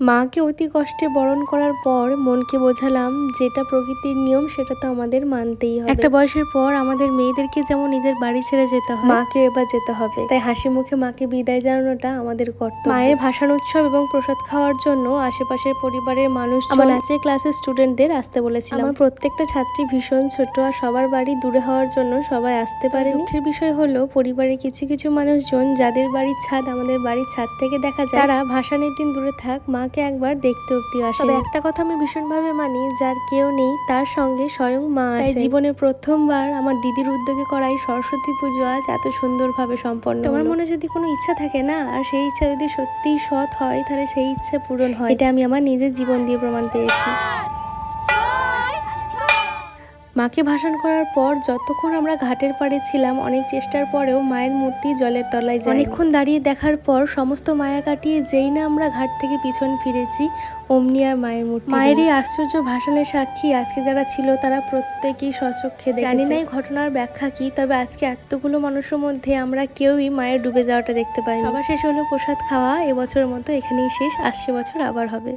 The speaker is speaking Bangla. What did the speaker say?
মাকে অতি কষ্টে বরণ করার পর মনকে বোঝালাম যেটা প্রকৃতির নিয়ম সেটা তো আমাদের মানতেই হবে। একটা বয়সের পর আমাদের মেয়েদেরকে যেমন নিজের বাড়ি ছেড়ে যেতে হয় মাকে এবার যেতে হবে। তাই হাসি মুখে মাকে বিদায় জানানোটা আমাদের কর্তব্য। মায়ের ভাসান উৎসব এবং প্রসাদ খাওয়ার জন্য আশেপাশের পরিবারের মানুষ আমার নাচের ক্লাসের স্টুডেন্টদের আসতে বলেছিলাম। আমার প্রত্যেকটা ছাত্রী ভীষণ ছোট আর সবার বাড়ি দূরে হওয়ার জন্য সবাই আসতে পারে দুঃখের বিষয় হলো পরিবারের কিছু কিছু মানুষজন যাদের বাড়ির ছাদ আমাদের বাড়ির ছাদ থেকে দেখা যায় তারা ভাসানের দিন দূরে থাক মাকে একবার দেখতে অব্দি আসে তবে একটা কথা আমি ভীষণভাবে মানি যার কেউ নেই তার সঙ্গে স্বয়ং মা তাই জীবনে প্রথমবার আমার দিদির উদ্যোগে করাই সরস্বতী পুজো আজ এত সুন্দরভাবে সম্পন্ন তোমার মনে যদি কোনো ইচ্ছা থাকে না আর সেই ইচ্ছা যদি সত্যিই সৎ হয় তাহলে সেই ইচ্ছা পূরণ হয়। এটা আমি আমার নিজের জীবন দিয়ে প্রমাণ পেয়েছি। মাকে ভাসান করার পর যতক্ষণ আমরা ঘাটের পাড়ে ছিলাম অনেক চেষ্টার পরেও মায়ের মূর্তি জলের তলায় যায় অনেকক্ষণ দাঁড়িয়ে দেখার পর সমস্ত মায়া কাটিয়ে যেই না আমরা ঘাট থেকে পিছন ফিরেছি অমনি আর মায়ের মূর্তি মায়ের এই আশ্চর্য ভাসানের সাক্ষী আজকে যারা ছিল তারা প্রত্যেকেই সচক্ষে দেখেছে। জানি না এই ঘটনার ব্যাখ্যা কি তবে আজকে এতগুলো মানুষের মধ্যে আমরা কেউই মায়ের ডুবে যাওয়াটা দেখতে পাই সবার শেষ হলো প্রসাদ খাওয়া এবছরের মতো এখানেই শেষ আসছে বছর আবার হবে।